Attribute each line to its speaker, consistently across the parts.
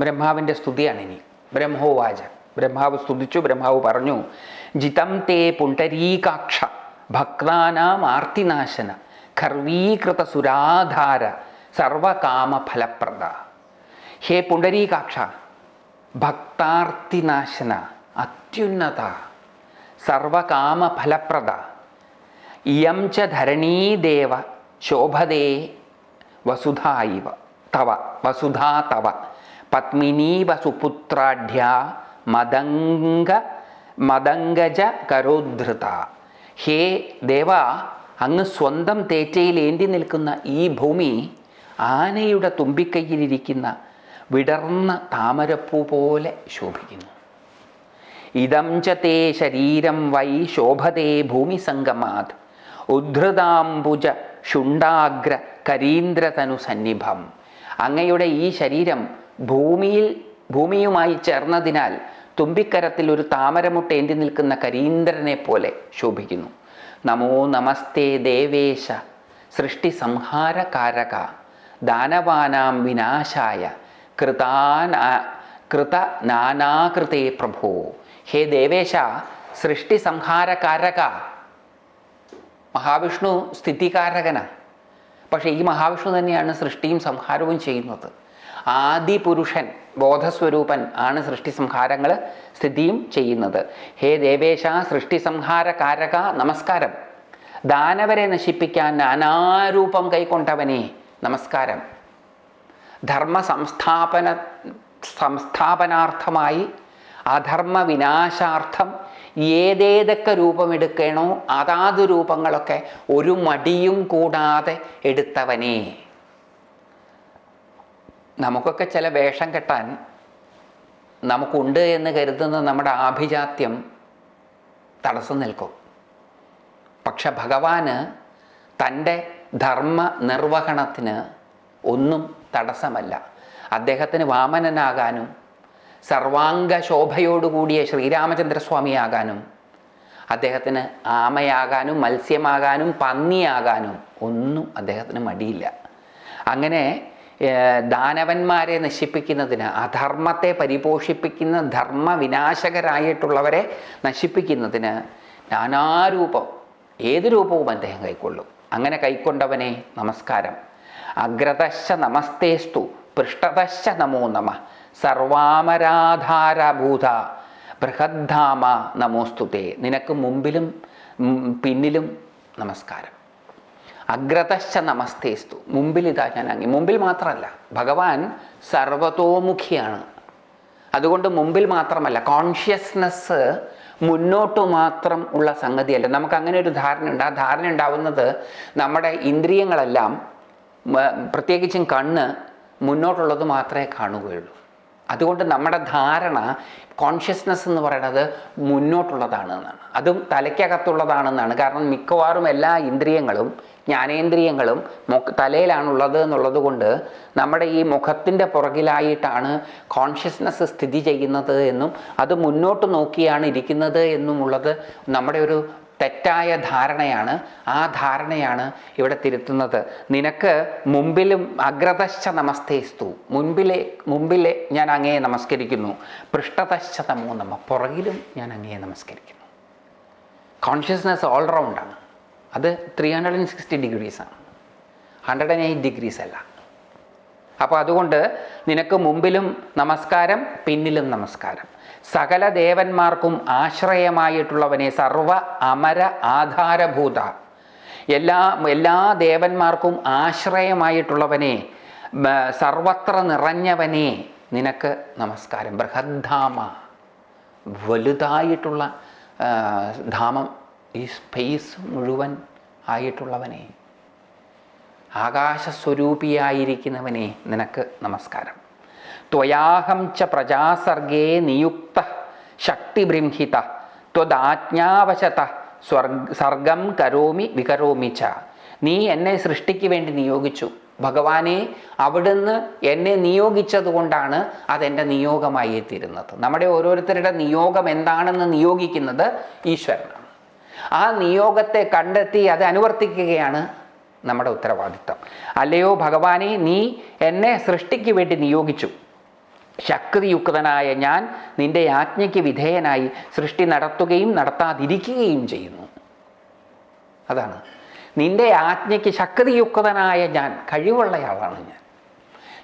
Speaker 1: ബ്രഹ്മാവിന്റെ സ്തുതിയാണ് ഇനി ബ്രഹ്മോവാച. ബ്രഹ്മാവ് സ്തുതിച്ചു ബ്രഹ്മാവ് പറഞ്ഞു ജിതം തേ പുണ്ടരീകാക്ഷ ഭക്താനാം ആർത്തിനാശന ഖർവീകൃത സുരാധാര സർവകാമ ഫലപ്രദ ഹേ പുണ്ടരീകാക്ഷ ഭക്താർത്തിനാശന അത്യുന്നത സർവകാമ ഫലപ്രദ ഇയം ച ധരണീദേവ ശോഭതേ വസുധാ ഇവ തവ വസുധാ തവ. പത്മിനീവ സുപുത്രാഢ്യ മദംഗ മദംഗജ കരോദ്ധൃത. ഹേ ദേവ അങ്ങ് സ്വന്തം തേറ്റയിൽ ഏന്തി നിൽക്കുന്ന ഈ ഭൂമി ആനയുടെ തുമ്പിക്കൈയിലിരിക്കുന്ന വിടർന്ന താമരപ്പൂ പോലെ ശോഭിക്കുന്നു. ഇതം ച തേ ശരീരം വൈ ശോഭതേ ഭൂമി ഭൂമിസംഗമാത് ഉദ്ധൃതാംബുജ ശുണ്ടാഗ്ര കരീന്ദ്രതനു സന്നിഭം. അങ്ങയുടെ ഈ ശരീരം ഭൂമിയിൽ ഭൂമിയുമായി ചേർന്നതിനാൽ തുമ്പിക്കരത്തിൽ ഒരു താമരമുട്ട ഏന്തി നിൽക്കുന്ന കരീന്ദ്രനെ പോലെ ശോഭിക്കുന്നു. നമോ നമസ്തേ ദേവേശ സൃഷ്ടി സംഹാരകാരക ദാനവാനാം വിനാശായ കൃതാന കൃത നാനാകൃതേ പ്രഭോ. ഹേ ദേവേശ സൃഷ്ടി സംഹാരകാരക. മഹാവിഷ്ണു സ്ഥിതികാരകന. പക്ഷേ ഈ മഹാവിഷ്ണു തന്നെയാണ് സൃഷ്ടിയും സംഹാരവും ചെയ്യുന്നത്. ആദിപുരുഷൻ ബോധസ്വരൂപൻ ആണ് സൃഷ്ടി സംഹാരങ്ങൾ സ്ഥിതിയും ചെയ്യുന്നത്. ഹേ ദേവേശ സൃഷ്ടി സംഹാരകാരക നമസ്കാരം. ദാനവരെ നശിപ്പിക്കാൻ നാനാരൂപം കൈക്കൊണ്ടവനെ നമസ്കാരം. ധർമ്മ സംസ്ഥാപന സംസ്ഥാപനാർത്ഥമായി അധർമ്മ വിനാശാർത്ഥം ഏതേതൊക്കെ രൂപമെടുക്കണോ അതാത് രൂപങ്ങളൊക്കെ ഒരു മടിയും കൂടാതെ എടുത്തവനെ നമുക്കൊക്കെ ചില വേഷം കെട്ടാൻ നമുക്കുണ്ട് എന്ന് കരുതുന്ന നമ്മുടെ ആഭിജാത്യം തടസ്സം നിൽക്കും. പക്ഷെ ഭഗവാന് തന്റെ ധർമ്മ നിർവഹണത്തിന് ഒന്നും തടസ്സമല്ല. അദ്ദേഹത്തിന് വാമനനാകാനും സർവാംഗ ശോഭയോടുകൂടിയ ശ്രീരാമചന്ദ്രസ്വാമിയാകാനും അദ്ദേഹത്തിന് ആമയാകാനും മത്സ്യമാകാനും പന്നിയാകാനും ഒന്നും അദ്ദേഹത്തിന് മടിയില്ല. അങ്ങനെ ദാനവന്മാരെ നശിപ്പിക്കുന്നതിന് അധർമ്മത്തെ പരിപോഷിപ്പിക്കുന്ന ധർമ്മവിനാശകരായിട്ടുള്ളവരെ നശിപ്പിക്കുന്നതിന് നാനാരൂപം ഏത് രൂപവും അദ്ദേഹം കൈക്കൊള്ളും. അങ്ങനെ കൈക്കൊണ്ടവനെ നമസ്കാരം. അഗ്രതശ്ച നമസ്തേസ്തു പൃഷ്ഠതശ്ച നമോ നമ സർവാമരാധാരഭൂത ബൃഹദ്ധാമ നമോസ്തുതേ. നിനക്ക് മുമ്പിലും പിന്നിലും നമസ്കാരം. അഗ്രതശ്ച നമസ്തേസ്തു. മുമ്പിൽ ഇതാ ഞാൻ അങ്ങി. മുമ്പിൽ മാത്രമല്ല ഭഗവാൻ സർവതോമുഖിയാണ്. അതുകൊണ്ട് മുമ്പിൽ മാത്രമല്ല കോൺഷ്യസ്നെസ് മുന്നോട്ട് മാത്രം ഉള്ള സംഗതിയല്ല. നമുക്ക് അങ്ങനെ ഒരു ധാരണ ഉണ്ട് ആ ധാരണ ഉണ്ടാവുന്നത് നമ്മുടെ ഇന്ദ്രിയങ്ങളെല്ലാം പ്രത്യേകിച്ചും കണ്ണ് മുന്നോട്ടുള്ളത് മാത്രമേ കാണുകയുള്ളൂ. അതുകൊണ്ട് നമ്മുടെ ധാരണ കോൺഷ്യസ്നെസ് എന്ന് പറയുന്നത് മുന്നോട്ടുള്ളതാണ് എന്നാണ് അതും തലയ്ക്കകത്തുള്ളതാണെന്നാണ്. കാരണം മിക്കവാറും എല്ലാ ഇന്ദ്രിയങ്ങളും ജ്ഞാനേന്ദ്രിയങ്ങളും മുഖ തലയിലാണുള്ളത് എന്നുള്ളത് കൊണ്ട് നമ്മുടെ ഈ മുഖത്തിന്റെ പുറകിലായിട്ടാണ് കോൺഷ്യസ്നസ് സ്ഥിതി ചെയ്യുന്നത് എന്നും അത് മുന്നോട്ട് നോക്കിയാണ് ഇരിക്കുന്നത് എന്നുമുള്ളത് നമ്മുടെ ഒരു തെറ്റായ ധാരണയാണ്. ആ ധാരണയാണ് ഇവിടെ തിരുത്തുന്നത്. നിനക്ക് മുമ്പിലും അഗ്രതശ്ച നമസ്തേസ്തു. മുൻപിലെ മുമ്പിലെ ഞാൻ അങ്ങയെ നമസ്കരിക്കുന്നു. പൃഷ്ഠതശ്ച നമോ നമ. പുറകിലും ഞാൻ അങ്ങയെ നമസ്കരിക്കുന്നു. കോൺഷ്യസ്നെസ് ഓൾറൗണ്ടാണ് അത് ത്രീ ഹൺഡ്രഡ് ആൻഡ് സിക്സ്റ്റി ഡിഗ്രീസാണ് ഹൺഡ്രഡ് ആൻഡ് എയ്റ്റ് ഡിഗ്രീസ് അല്ല. അപ്പോൾ അതുകൊണ്ട് നിനക്ക് മുമ്പിലും നമസ്കാരം പിന്നിലും നമസ്കാരം. സകല ദേവന്മാർക്കും ആശ്രയമായിട്ടുള്ളവനെ സർവ അമര ആധാരഭൂത. എല്ലാ എല്ലാ ദേവന്മാർക്കും ആശ്രയമായിട്ടുള്ളവനെ സർവത്ര നിറഞ്ഞവനെ നിനക്ക് നമസ്കാരം. ബൃഹദ്ധാമ. വലുതായിട്ടുള്ള ധാമം ഈ സ്പേസ് മുഴുവൻ ആയിട്ടുള്ളവനെ ആകാശസ്വരൂപിയായിരിക്കുന്നവനെ നിനക്ക് നമസ്കാരം. ത്വയാഹം ച പ്രജാസർഗേ നിയുക്ത ശക്തിബൃംഹിത ത്വദാജ്ഞാവശത സ്വർഗ സർഗം കരോമി വികരോമി ച. നീ എന്നെ സൃഷ്ടിക്ക് വേണ്ടി നിയോഗിച്ചു. ഭഗവാനെ അവിടുന്ന് എന്നെ നിയോഗിച്ചതുകൊണ്ടാണ് അതെന്റെ നിയോഗമായി എത്തിയിരുന്നത് നമ്മുടെ ഓരോരുത്തരുടെ നിയോഗം എന്താണെന്ന് നിയോഗിക്കുന്നത് ഈശ്വരനാണ്. ആ നിയോഗത്തെ കണ്ടെത്തി അത് അനുവർത്തിക്കുകയാണ് നമ്മുടെ ഉത്തരവാദിത്തം അല്ലയോ ഭഗവാനെ നീ എന്നെ സൃഷ്ടിക്ക് വേണ്ടി നിയോഗിച്ചു. ശക്തിയുക്തനായ ഞാൻ നിന്റെ ആജ്ഞയ്ക്ക് വിധേയനായി സൃഷ്ടി നടത്തുകയും നടത്താതിരിക്കുകയും ചെയ്യുന്നു. അതാണ്. നിന്റെ ആജ്ഞയ്ക്ക് ശക്തിയുക്തനായ ഞാൻ കഴിവുള്ളയാളാണ് ഞാൻ.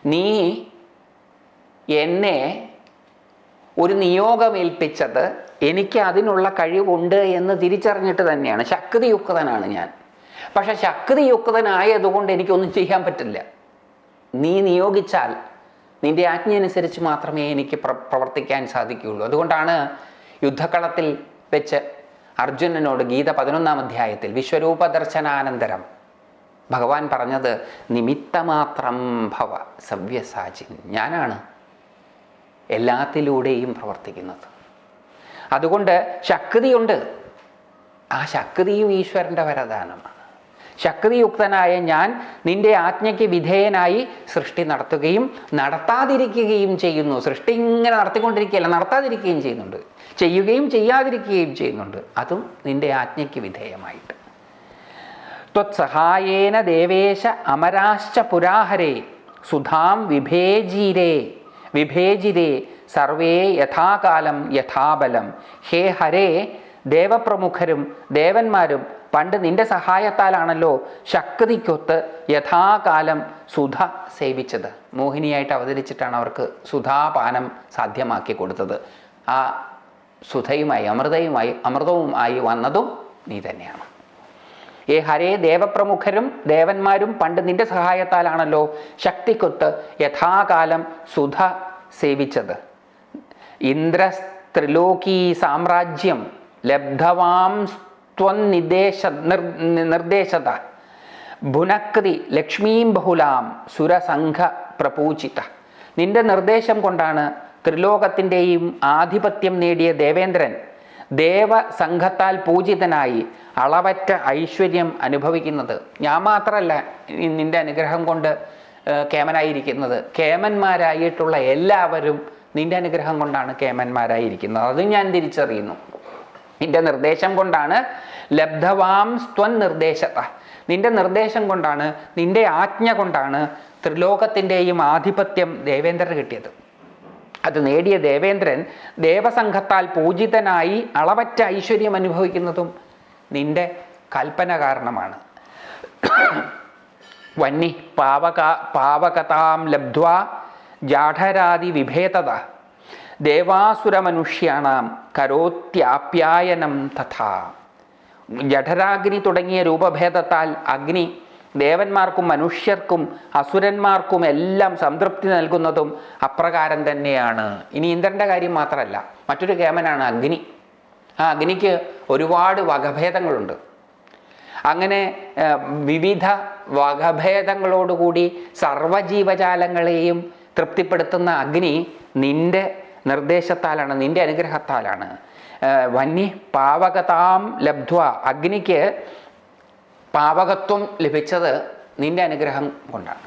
Speaker 1: നീ എന്നെ ഒരു നിയോഗമേൽപ്പിച്ചത് എനിക്ക് അതിനുള്ള കഴിവുണ്ട് എന്ന് തിരിച്ചറിഞ്ഞിട്ട് തന്നെയാണ്. ശക്തിയുക്തനാണ് ഞാൻ. പക്ഷെ ശക്തിയുക്തനായതുകൊണ്ട് എനിക്കൊന്നും ചെയ്യാൻ പറ്റില്ല. നീ നിയോഗിച്ചാൽ നിന്റെ ആജ്ഞ അനുസരിച്ച് മാത്രമേ എനിക്ക് പ്ര- പ്രവർത്തിക്കാൻ സാധിക്കുകയുള്ളൂ. അതുകൊണ്ടാണ് യുദ്ധക്കളത്തിൽ വെച്ച് അർജുനനോട് ഗീത പതിനൊന്നാം അധ്യായത്തിൽ വിശ്വരൂപ ദർശനാനന്തരം ഭഗവാൻ പറഞ്ഞത് നിമിത്തമാത്രം ഭവ സവ്യസാചിൻ. ഞാനാണ് എല്ലാത്തിലൂടെയും പ്രവർത്തിക്കുന്നത്. അതുകൊണ്ട് ശക്തിയുണ്ട്. ആ ശക്തിയും ഈശ്വരന്റെ വരദാനമാണ്. ശക്തിയുക്തനായ ഞാൻ നിന്റെ ആജ്ഞയ്ക്ക് വിധേയനായി സൃഷ്ടി നടത്തുകയും നടത്താതിരിക്കുകയും ചെയ്യുന്നു. സൃഷ്ടി ഇങ്ങനെ നടത്തിക്കൊണ്ടിരിക്കുകയല്ല നടത്താതിരിക്കുകയും ചെയ്യുന്നുണ്ട്. ചെയ്യുകയും ചെയ്യാതിരിക്കുകയും ചെയ്യുന്നുണ്ട്. അതും നിന്റെ ആജ്ഞയ്ക്ക് വിധേയമായിട്ട്. ത്വത്സഹായേന ദേവേശ അമരാശ്ച പുരാഹരേ സുധാം വിഭേജീരേ. വിഭേജിരേ സർവേ യഥാകാലം യഥാബലം. ഹേ ഹരേ ദേവപ്രമുഖരും ദേവന്മാരും പണ്ട് നിന്റെ സഹായത്താലാണല്ലോ ശക്തിക്കൊത്ത് യഥാകാലം സുധ സേവിച്ചത്. മോഹിനിയായിട്ട് അവതരിച്ചിട്ടാണ് അവർക്ക് സുധാപാനം സാധ്യമാക്കി കൊടുത്തത്. ആ സുധയുമായി അമൃതയുമായി അമൃതവുമായി വന്നതും നീ തന്നെയാണ്. ഏ ഹരേ ദേവപ്രമുഖരും ദേവന്മാരും പണ്ട് നിന്റെ സഹായത്താലാണല്ലോ ശക്തിക്കൊത്ത് യഥാകാലം സുധ സേവിച്ചത്. ഇന്ദ്രസ്ത്രിലോകീ സാമ്രാജ്യം ലബ്ധവാം നിർ നിർദ്ദേശത ഭുനക്തി ലക്ഷ്മീം ബഹുലാം സുരസംഘ പ്രപൂചിത നിന്റെ നിർദ്ദേശം കൊണ്ടാണ് ത്രിലോകത്തിന്റെയും ആധിപത്യം നേടിയ ദേവേന്ദ്രൻ ദേവസംഘത്താൽ പൂജിതനായി അളവറ്റ ഐശ്വര്യം അനുഭവിക്കുന്നത്. ഞാൻ മാത്രമല്ല നിന്റെ അനുഗ്രഹം കൊണ്ട് കേമനായിരിക്കുന്നത്. കേമന്മാരായിട്ടുള്ള എല്ലാവരും നിന്റെ അനുഗ്രഹം കൊണ്ടാണ് കേമന്മാരായിരിക്കുന്നത്. അത് ഞാൻ തിരിച്ചറിയുന്നു. നിന്റെ നിർദ്ദേശം കൊണ്ടാണ് ലബ്ധവാം സ്വൻ നിർദ്ദേശത. നിന്റെ നിർദ്ദേശം കൊണ്ടാണ് നിന്റെ ആജ്ഞ കൊണ്ടാണ് ത്രിലോകത്തിന്റെയും ആധിപത്യം ദേവേന്ദ്രന് കിട്ടിയത്. അത് നേടിയ ദേവേന്ദ്രൻ ദേവസംഘത്താൽ പൂജിതനായി അളവറ്റ ഐശ്വര്യം അനുഭവിക്കുന്നതും നിന്റെ കൽപ്പന കാരണമാണ്. വന്നി പാവക പാവകതാം ലബ്ധ്വാ ജാഠരാദി വിഭേദത ദേവാസുരമനുഷ്യാണാം കരോത്യാപ്യായനം തഥാ. ജഠരാഗ്നി തുടങ്ങിയ രൂപഭേദത്താൽ അഗ്നി ദേവന്മാർക്കും മനുഷ്യർക്കും അസുരന്മാർക്കും എല്ലാം സംതൃപ്തി നൽകുന്നതും അപ്രകാരം തന്നെയാണ്. ഇനി ഇന്ദ്രന്റെ കാര്യം മാത്രമല്ല മറ്റൊരു കേമനാണ് അഗ്നി. ആ അഗ്നിക്ക് ഒരുപാട് വകഭേദങ്ങളുണ്ട്. അങ്ങനെ വിവിധ വകഭേദങ്ങളോടുകൂടി സർവജീവജാലങ്ങളെയും തൃപ്തിപ്പെടുത്തുന്ന അഗ്നി നിന്റെ നിർദ്ദേശത്താലാണ് നിന്റെ അനുഗ്രഹത്താലാണ്. വന്യ പാവകതാം ലബ്ധ്വ. അഗ്നിക്ക് പാവകത്വം ലഭിച്ചത് നിന്റെ അനുഗ്രഹം കൊണ്ടാണ്.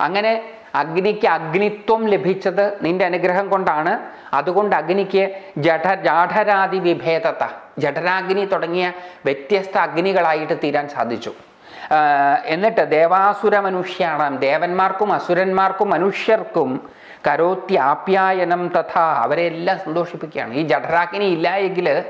Speaker 1: അങ്ങനെ അഗ്നിക്ക് അഗ്നിത്വം ലഭിച്ചത് നിന്റെ അനുഗ്രഹം കൊണ്ടാണ്. അതുകൊണ്ട് അഗ്നിക്ക് ജഠ ജാഠരാതി വിഭേദത ജഠരാഗ്നി തുടങ്ങിയ വ്യത്യസ്ത അഗ്നികളായിട്ട് തീരാൻ സാധിച്ചു. എന്നിട്ട് ദേവാസുര മനുഷ്യാണ് ദേവന്മാർക്കും അസുരന്മാർക്കും മനുഷ്യർക്കും കരോത്തി ആപ്യായനം തഥാ അവരെ എല്ലാം സന്തോഷിപ്പിക്കുകയാണ്. ഈ ജഠരാഗ്നി ഇല്ല എങ്കിൽ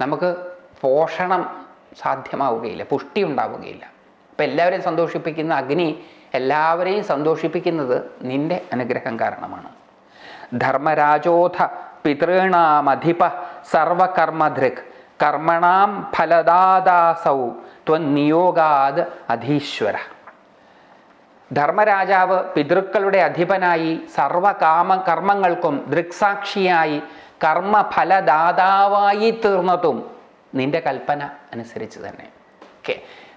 Speaker 1: നമുക്ക് പോഷണം സാധ്യമാവുകയില്ല പുഷ്ടി ഉണ്ടാവുകയില്ല അപ്പം എല്ലാവരെയും സന്തോഷിപ്പിക്കുന്ന അഗ്നി എല്ലാവരെയും സന്തോഷിപ്പിക്കുന്നത് നിന്റെ അനുഗ്രഹം കാരണമാണ്. ധർമ്മരാജോധ പിതൃണാമധിപ സർവകർമ്മധൃക് കർമ്മണാം ഫലദാദാസൗ ത്വനിയോഗാത് അധീശ്വര. ധർമ്മരാജാവ് പിതൃക്കളുടെ അധിപനായി സർവകാമ കർമ്മങ്ങൾക്കും ദൃക്സാക്ഷിയായി കർമ്മഫലദാതാവായി തീർന്നതും നിന്റെ കൽപ്പന അനുസരിച്ച് തന്നെ. ഓക്കെ.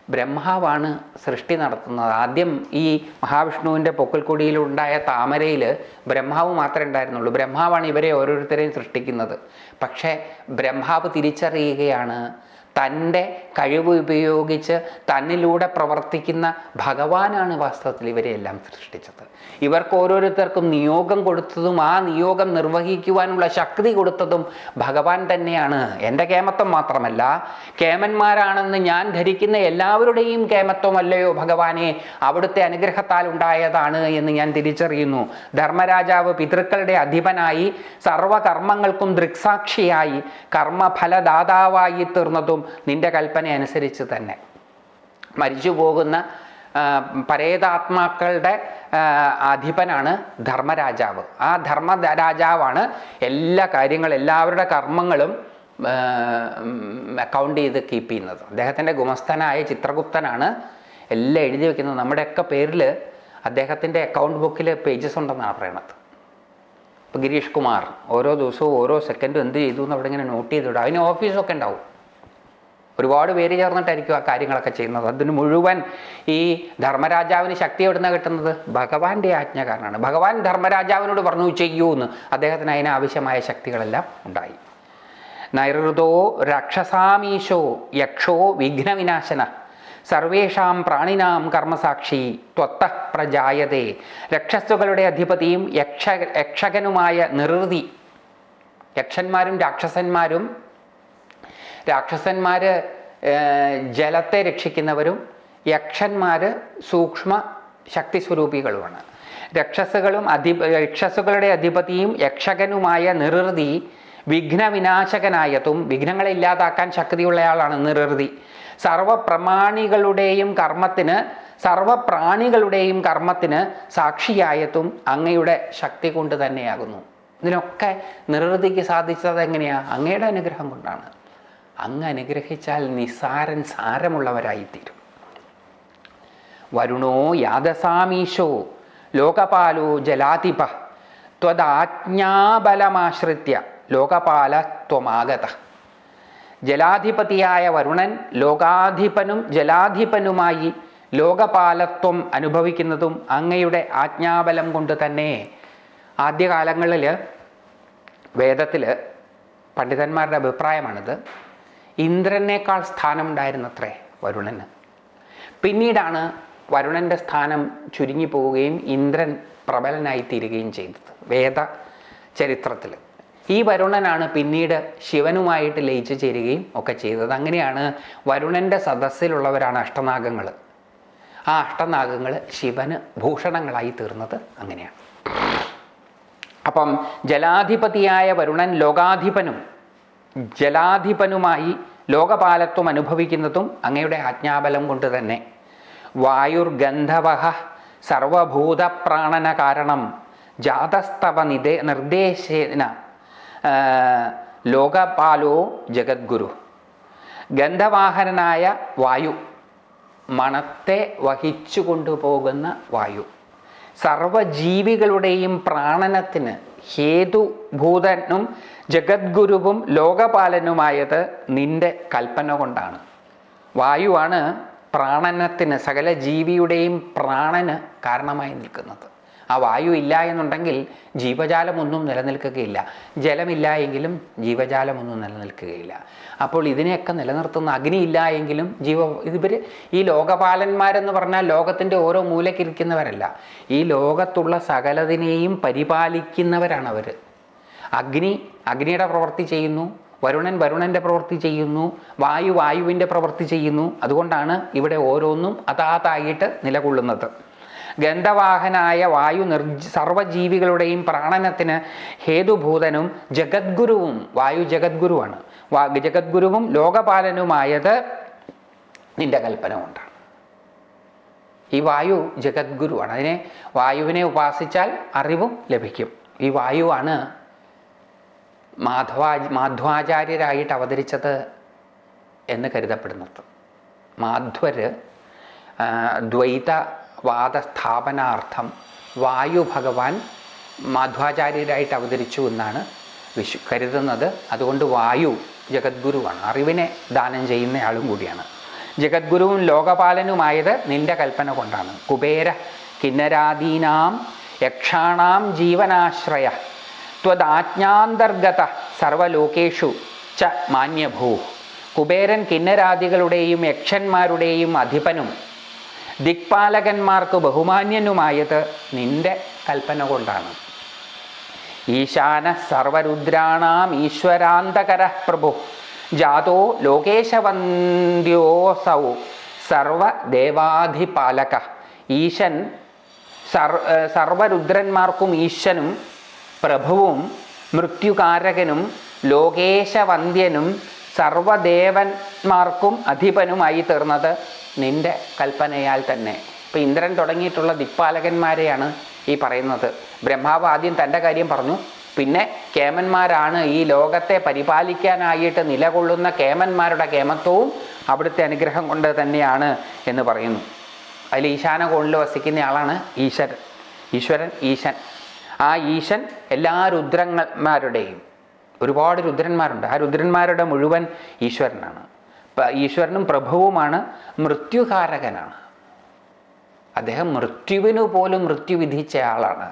Speaker 1: ബ്രഹ്മാവാണ് സൃഷ്ടി നടത്തുന്നത്. ആദ്യം ഈ മഹാവിഷ്ണുവിന്റെ പൊക്കൽക്കൊടിയിലുണ്ടായ താമരയിൽ ബ്രഹ്മാവ് മാത്രമേ ഉണ്ടായിരുന്നുള്ളൂ. ബ്രഹ്മാവാണ് ഇവരെ ഓരോരുത്തരെയും സൃഷ്ടിക്കുന്നത്. പക്ഷേ ബ്രഹ്മാവ് തിരിച്ചറിയുകയാണ് തന്റെ കഴിവ് ഉപയോഗിച്ച് തന്നിലൂടെ പ്രവർത്തിക്കുന്ന ഭഗവാനാണ് വാസ്തവത്തിൽ ഇവരെയെല്ലാം സൃഷ്ടിച്ചത്. ഇവർക്ക് ഓരോരുത്തർക്കും നിയോഗം കൊടുത്തതും ആ നിയോഗം നിർവഹിക്കുവാനുള്ള ശക്തി കൊടുത്തതും ഭഗവാൻ തന്നെയാണ്. എന്റെ കേമത്വം മാത്രമല്ല കേമന്മാരാണെന്ന് ഞാൻ ധരിക്കുന്ന എല്ലാവരുടെയും കേമത്വമല്ലയോ ഭഗവാനെ? അവിടുത്തെ അനുഗ്രഹത്താൽ ഉണ്ടായതാണ് എന്ന് ഞാൻ തിരിച്ചറിയുന്നു. ധർമ്മരാജാവ് പിതൃക്കളുടെ അധിപനായി സർവകർമ്മങ്ങൾക്കും ദൃക്സാക്ഷിയായി കർമ്മഫലദാതാവായി തീർന്നതും നിന്റെ കൽപ്പന അനുസരിച്ച് തന്നെ. മരിച്ചു പോകുന്ന പരേതാത്മാക്കളുടെ അധിപനാണ് ധർമ്മരാജാവ്. ആ ധർമ്മ രാജാവാണ് എല്ലാ കാര്യങ്ങളും എല്ലാവരുടെ കർമ്മങ്ങളും അക്കൗണ്ട് ചെയ്ത് കീപ്പ് ചെയ്യുന്നത്. അദ്ദേഹത്തിന്റെ ഗുമസ്തനായ ചിത്രഗുപ്തനാണ് എല്ലാം എഴുതി വെക്കുന്നത്. നമ്മുടെയൊക്കെ പേരിൽ അദ്ദേഹത്തിന്റെ അക്കൗണ്ട് ബുക്കിൽ പേജസ് ഉണ്ടെന്നാണ് പറയണത്. ഇപ്പോൾ ഗിരീഷ് കുമാർ ഓരോ ദിവസവും ഓരോ സെക്കൻഡും എന്ത് ചെയ്തു എന്ന് അവിടെ ഇങ്ങനെ നോട്ട് ചെയ്തിടും അതിന് ഓഫീസൊക്കെ ഉണ്ടാവും. ഒരുപാട് പേര് ചേർന്നിട്ടായിരിക്കും ആ കാര്യങ്ങളൊക്കെ ചെയ്യുന്നത്. അതിന് മുഴുവൻ ഈ ധർമ്മരാജാവിന് ശക്തി എവിടുന്ന കിട്ടുന്നത്? ഭഗവാന്റെ ആജ്ഞ കാരണമാണ്. ഭഗവാൻ ധർമ്മരാജാവിനോട് പറഞ്ഞു ചെയ്യൂ എന്ന്. അദ്ദേഹത്തിന് അതിന് ആവശ്യമായ ശക്തികളെല്ലാം ഉണ്ടായി. നൈഋതോ രക്ഷസാമീശോ യക്ഷോ വിഘ്നവിനാശന. സർവേഷാം പ്രാണിനാം കർമ്മസാക്ഷി ത്വത്ത പ്രജായതേ. രക്ഷസ്സുകളുടെ അധിപതിയും യക്ഷ യക്ഷകനുമായ നിർവൃതി യക്ഷന്മാരും രാക്ഷസന്മാരും രാക്ഷസന്മാർ ജലത്തെ രക്ഷിക്കുന്നവരും യക്ഷന്മാർ സൂക്ഷ്മ ശക്തി സ്വരൂപികളുമാണ് രക്ഷസുകളും അധി രക്ഷസുകളുടെ അധിപതിയും യക്ഷകനുമായ നിറുതി വിഘ്നവിനാശകനായതും വിഘ്നങ്ങളെ ഇല്ലാതാക്കാൻ ശക്തിയുള്ളയാളാണ് നിറുതി സർവപ്രമാണികളുടെയും കർമ്മത്തിന് സർവപ്രാണികളുടെയും കർമ്മത്തിന് സാക്ഷിയായതും അങ്ങയുടെ ശക്തി കൊണ്ട് തന്നെയാകുന്നു. ഇതിനൊക്കെ നിറുതിക്ക് സാധിച്ചത് എങ്ങനെയാ അങ്ങയുടെ അനുഗ്രഹം കൊണ്ടാണ്. അങ്ങ് അനുഗ്രഹിച്ചാൽ നിസാരൻ സാരമുള്ളവരായിത്തീരും. വരുണോ യാദസാമീശോ ലോകപാലോ ജലാതിപ ത്വദാജ്ഞാബലമാശ്രിത്യ ലോകപാല ത്വമാഗത. ജലാധിപതിയായ വരുണൻ ലോകാധിപനും ജലാധിപനുമായി ലോകപാലത്വം അനുഭവിക്കുന്നതും അങ്ങയുടെ ആജ്ഞാബലം കൊണ്ട് തന്നെ. ആദ്യകാലങ്ങളിൽ വേദത്തിൽ പണ്ഡിതന്മാരുടെ അഭിപ്രായമാണിത്. ഇന്ദ്രനേക്കാൾ സ്ഥാനമുണ്ടായിരുന്നത്രേ വരുണന്. പിന്നീടാണ് വരുണന്റെ സ്ഥാനം ചുരുങ്ങി പോവുകയും ഇന്ദ്രൻ പ്രബലനായി തീരുകയും ചെയ്തത് വേദ ചരിത്രത്തിൽ ഈ വരുണനാണ് പിന്നീട് ശിവനുമായിട്ട് ലയിച്ചു ചേരുകയും ഒക്കെ ചെയ്തത്. അങ്ങനെയാണ് വരുണന്റെ സദസ്സിലുള്ളവരാണ് അഷ്ടനാഗങ്ങൾ ആ അഷ്ടനാഗങ്ങൾ ശിവന് ഭൂഷണങ്ങളായി തീർന്നത് അങ്ങനെയാണ്. അപ്പം ജലാധിപതിയായ വരുണൻ ലോകാധിപനും ജലാധിപനുമായി ലോകപാലത്വം അനുഭവിക്കുന്നതും അങ്ങയുടെ ആജ്ഞാബലം കൊണ്ട് തന്നെ. വായുർഗന്ധവഹ സർവഭൂതപ്രാണന കാരണം ജാതസ്തവ നിദേ നിർദ്ദേശേന ലോകപാലോ ജഗദ്ഗുരു. ഗന്ധവാഹനനായ വായു മണത്തെ വഹിച്ചു കൊണ്ടുപോകുന്ന വായു. സർവജീവികളുടെയും പ്രാണനത്തിന് ഹേതുഭൂതനും ജഗദ്ഗുരുവും ലോകപാലനുമായത് നിന്റെ കൽപ്പന കൊണ്ടാണ്. വായുവാണ് പ്രാണനത്തിന് സകല ജീവിയുടെയും പ്രാണന് കാരണമായി നിൽക്കുന്നത്. ആ വായു ഇല്ല എന്നുണ്ടെങ്കിൽ ജീവജാലമൊന്നും നിലനിൽക്കുകയില്ല. ജലമില്ല എങ്കിലും ജീവജാലമൊന്നും നിലനിൽക്കുകയില്ല. അപ്പോൾ ഇതിനെയൊക്കെ നിലനിർത്തുന്ന അഗ്നി ഇല്ല എങ്കിലും ജീവ ഇവർ ഈ ലോകപാലന്മാരെന്ന് പറഞ്ഞാൽ ലോകത്തിന്റെ ഓരോ മൂലക്കിരിക്കുന്നവരല്ല. ഈ ലോകത്തുള്ള സകലതിനെയും പരിപാലിക്കുന്നവരാണ് അവർ അഗ്നി അഗ്നിയുടെ പ്രവൃത്തി ചെയ്യുന്നു വരുണൻ വരുണന്റെ പ്രവൃത്തി ചെയ്യുന്നു വായു വായുവിന്റെ പ്രവൃത്തി ചെയ്യുന്നു. അതുകൊണ്ടാണ് ഇവിടെ ഓരോന്നും അതാതായിട്ട് നിലകൊള്ളുന്നത്. ഗന്ധവാഹനായ വായു നിർജ സർവജീവികളുടെയും പ്രാണനത്തിന് ഹേതുഭൂതനും ജഗദ്ഗുരുവും വായു ജഗദ്ഗുരുവാണ്. വാ ജഗദ്ഗുരുവും ലോകപാലനുമായത് നിന്റെ കൽപ്പന കൊണ്ടാണ്. ഈ വായു ജഗദ്ഗുരുവാണ്. അതിനെ വായുവിനെ ഉപാസിച്ചാൽ അറിവും ലഭിക്കും. ഈ വായുവാണ് മാധവാ മാധ്വാചാര്യരായിട്ട് അവതരിച്ചത് എന്ന് കരുതപ്പെടുന്നത്. മാധ്വര് ആ, ദ്വൈതവാദ സ്ഥാപനാർത്ഥം വായു ഭഗവാൻ മാധ്വാചാര്യരായിട്ട് അവതരിച്ചു എന്നാണ് വിശ്വ കരുതുന്നത്. അതുകൊണ്ട് വായു ജഗദ്ഗുരുവാണ്. അറിവിനെ ദാനം ചെയ്യുന്നയാളും കൂടിയാണ്. ജഗദ്ഗുരുവും ലോകപാലനുമായത് നിന്റെ കൽപ്പന കൊണ്ടാണ്. കുബേര കിന്നരാദീനാം യക്ഷാണാം ജീവനാശ്രയ ത്വദാജ്ഞാന്തർഗത സർവലോകേഷു ച മാന്യഭൂ. കുബേരൻ കിന്നരാദികളുടെയും യക്ഷന്മാരുടെയും അധിപനും ദിക്പാലകന്മാർക്ക് ബഹുമാന്യനുമായത് നിന്റെ കൽപ്പന കൊണ്ടാണ്. ഈശാന സർവരുദ്രാണാം ഈശ്വരാന്തകര പ്രഭു ജാതോ ലോകേശവന്ധ്യോസൗ സർവദേവാധിപാലക. ഈശൻ സർ സർവരുദ്രന്മാർക്കും ഈശനും പ്രഭുവും മൃത്യുകാരകനും ലോകേശവന്ധ്യനും സർവദേവന്മാർക്കും അധിപനുമായി തീർന്നത് നിന്റെ കൽപ്പനയാൽ തന്നെ. ഇപ്പം ഇന്ദ്രൻ തുടങ്ങിയിട്ടുള്ള ദിക്പാലകന്മാരെയാണ് ഈ പറയുന്നത്. ബ്രഹ്മാവ് ആദ്യം തന്റെ കാര്യം പറഞ്ഞു. പിന്നെ കേമന്മാരാണ് ഈ ലോകത്തെ പരിപാലിക്കാനായിട്ട് നിലകൊള്ളുന്ന കേമന്മാരുടെ കേമത്വവും അവിടുത്തെ അനുഗ്രഹം കൊണ്ട് തന്നെയാണ് എന്ന് പറയുന്നു. അതിൽ ഈശാന കോണിൽ വസിക്കുന്ന ആളാണ് ഈശ്വരൻ. ഈശ്വരൻ ഈശൻ. ആ ഈശൻ എല്ലാ രുദ്രന്മാരുടെയും ഒരുപാട് രുദ്രന്മാരുണ്ട്. ആ രുദ്രന്മാരുടെ മുഴുവൻ ഈശ്വരനാണ്. ഈശ്വരനും പ്രഭുവുമാണ് മൃത്യുകാരകനാണ്. അദ്ദേഹം മൃത്യുവിനു പോലും മൃത്യു വിധിച്ച ആളാണ്.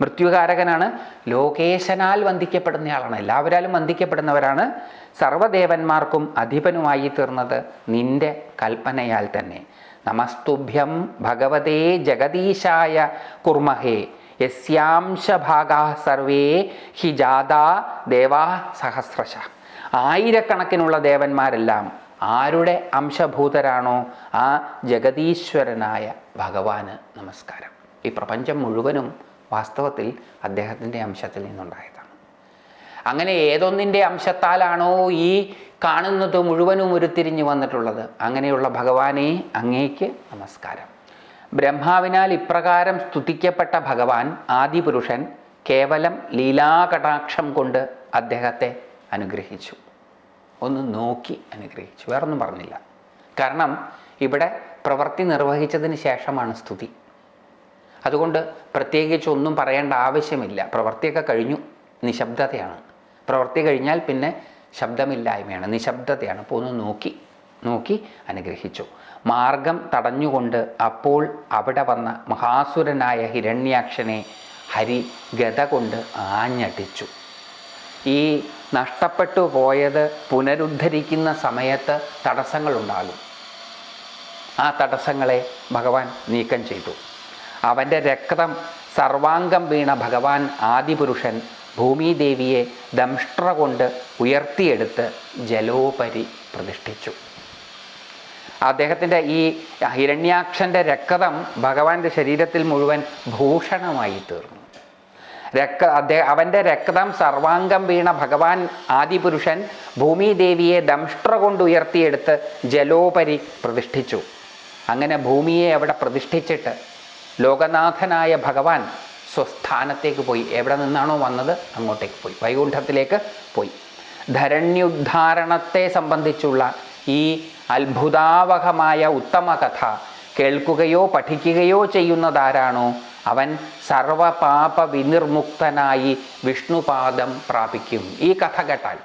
Speaker 1: മൃത്യുകാരകനാണ് ലോകേശനാൽ വന്ദിക്കപ്പെടുന്നയാളാണ് എല്ലാവരാലും വന്ദിക്കപ്പെടുന്നവരാണ്. സർവദേവന്മാർക്കും അധിപനുമായി തീർന്നത് നിന്റെ കൽപ്പനയാൽ തന്നെ. നമസ്തുഭ്യം ഭഗവതേ ജഗദീശായ കുർമഹേ. യസ്യാംശഭാഗാ സർവേ ഹി ജാതാ ദേവാ സഹസ്രശ. ആയിരക്കണക്കിനുള്ള ദേവന്മാരെല്ലാം ആരുടെ അംശഭൂതരാണോ ആ ജഗതീശ്വരനായ ഭഗവാന് നമസ്കാരം. ഈ പ്രപഞ്ചം മുഴുവനും വാസ്തവത്തിൽ അദ്ദേഹത്തിന്റെ അംശത്തിൽ നിന്നുണ്ടായതാണ്. അങ്ങനെ ഏതൊന്നിന്റെ അംശത്താലാണോ ഈ കാണുന്നത് മുഴുവനും ഉരുത്തിരിഞ്ഞു വന്നിട്ടുള്ളത്? അങ്ങനെയുള്ള ഭഗവാനെ അങ്ങേക്ക് നമസ്കാരം. ബ്രഹ്മാവിനാൽ ഇപ്രകാരം സ്തുതിക്കപ്പെട്ട ഭഗവാൻ ആദിപുരുഷൻ കേവലം ലീലാകടാക്ഷം കൊണ്ട് അദ്ദേഹത്തെ അനുഗ്രഹിച്ചു. ഒന്ന് നോക്കി അനുഗ്രഹിച്ചു. വേറൊന്നും പറഞ്ഞില്ല. കാരണം ഇവിടെ പ്രവൃത്തി നിർവഹിച്ചതിന് ശേഷമാണ് സ്തുതി. അതുകൊണ്ട് പ്രത്യേകിച്ച് ഒന്നും പറയേണ്ട ആവശ്യമില്ല. പ്രവൃത്തിയൊക്കെ കഴിഞ്ഞു. നിശബ്ദതയാണ്. പ്രവൃത്തി കഴിഞ്ഞാൽ പിന്നെ ശബ്ദമില്ലായ്മയാണ്. നിശബ്ദതയാണ്. അപ്പോൾ ഒന്ന് നോക്കി നോക്കി അനുഗ്രഹിച്ചു. മാർഗം തടഞ്ഞുകൊണ്ട് അപ്പോൾ അവിടെ വന്ന മഹാസുരനായ ഹിരണ്യാക്ഷനെ ഹരി ഗത കൊണ്ട് ആഞ്ഞടിച്ചു. ഈ നഷ്ടപ്പെട്ടു പോയത് പുനരുദ്ധരിക്കുന്ന സമയത്ത് തടസ്സങ്ങളുണ്ടാകും. ആ തടസ്സങ്ങളെ ഭഗവാൻ നീക്കം ചെയ്തു. അവന്റെ രക്തം സർവാംഗം വീണ ഭഗവാൻ ആദിപുരുഷൻ ഭൂമിദേവിയെ ദംഷ്ട്ര കൊണ്ട് ഉയർത്തിയെടുത്ത് ജലോപരി പ്രതിഷ്ഠിച്ചു. അദ്ദേഹത്തിന്റെ ഈ ഹിരണ്യാക്ഷന്റെ രക്തം ഭഗവാന്റെ ശരീരത്തിൽ മുഴുവൻ ഭൂഷണമായി തീർന്നു. രക്ത അദ്ദേഹം അവന്റെ രക്തം സർവാംഗം വീണ ഭഗവാൻ ആദിപുരുഷൻ ഭൂമിദേവിയെ ദംഷ്ട്ര കൊണ്ട് ഉയർത്തിയെടുത്ത് ജലോപരി പ്രതിഷ്ഠിച്ചു. അങ്ങനെ ഭൂമിയെ അവിടെ പ്രതിഷ്ഠിച്ചിട്ട് ലോകനാഥനായ ഭഗവാൻ സ്വസ്ഥാനത്തേക്ക് പോയി. എവിടെ നിന്നാണോ വന്നത്? അങ്ങോട്ടേക്ക് പോയി. വൈകുണ്ഠത്തിലേക്ക് പോയി. ധരണ്യുദ്ധാരണത്തെ സംബന്ധിച്ചുള്ള ഈ അത്ഭുതാവഹമായ ഉത്തമ കഥ കേൾക്കുകയോ പഠിക്കുകയോ ചെയ്യുന്നതാരാണോ അവൻ സർവപാപ വിനിർമുക്തനായി വിഷ്ണുപാദം പ്രാപിക്കും. ഈ കഥ കേട്ടാൽ.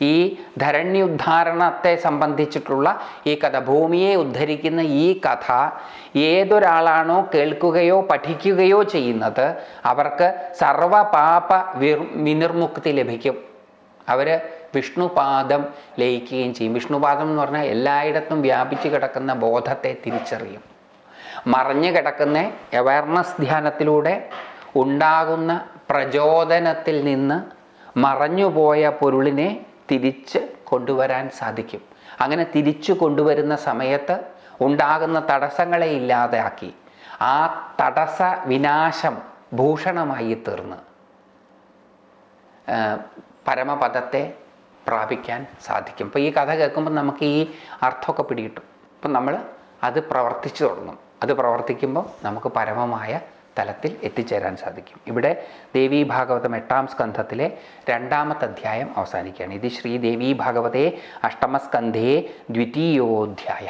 Speaker 1: ഈ ധരണ്യുദ്ധാരണത്തെ സംബന്ധിച്ചിട്ടുള്ള ഈ കഥ ഭൂമിയെ ഉദ്ധരിക്കുന്ന ഈ കഥ ഏതൊരാളാണോ കേൾക്കുകയോ പഠിക്കുകയോ ചെയ്യുന്നത് അവർക്ക് സർവപാപ വിനിർമുക്തി ലഭിക്കും. അവർ വിഷ്ണുപാദം ലയിക്കുകയും ചെയ്യും. വിഷ്ണുപാദം എന്ന് പറഞ്ഞാൽ എല്ലായിടത്തും വ്യാപിച്ചു കിടക്കുന്ന ബോധത്തെ തിരിച്ചറിയും. മറഞ്ഞു കിടക്കുന്ന അവയർനെസ് ധ്യാനത്തിലൂടെ ഉണ്ടാകുന്ന പ്രചോദനത്തിൽ നിന്ന് മറഞ്ഞുപോയ പൊരുളിനെ തിരിച്ച് കൊണ്ടുവരാൻ സാധിക്കും. അങ്ങനെ തിരിച്ചു കൊണ്ടുവരുന്ന സമയത്ത് ഉണ്ടാകുന്ന തടസ്സങ്ങളെ ഇല്ലാതാക്കി. ആ തടസ്സ വിനാശം ഭൂഷണമായി തീർന്ന്. പരമപദത്തെ പ്രാപിക്കാൻ സാധിക്കും. ഇപ്പോൾ ഈ കഥ കേൾക്കുമ്പോൾ നമുക്ക് ഈ അർത്ഥമൊക്കെ പിടികിട്ടും. അപ്പം നമ്മൾ അത് പ്രവർത്തിച്ചു തുടങ്ങും. അത് പ്രവർത്തിക്കുമ്പോൾ നമുക്ക് പരമമായ തലത്തിൽ എത്തിച്ചേരാൻ സാധിക്കും. ഇവിടെ ദേവീ ഭാഗവതം എട്ടാം സ്കന്ധത്തിലെ രണ്ടാമത്തെ അധ്യായം അവസാനിക്കുകയാണ്. ഇത് ശ്രീദേവീ ഭാഗവതേ അഷ്ടമസ്കന്ധേ ദ്വിതീയോധ്യായ.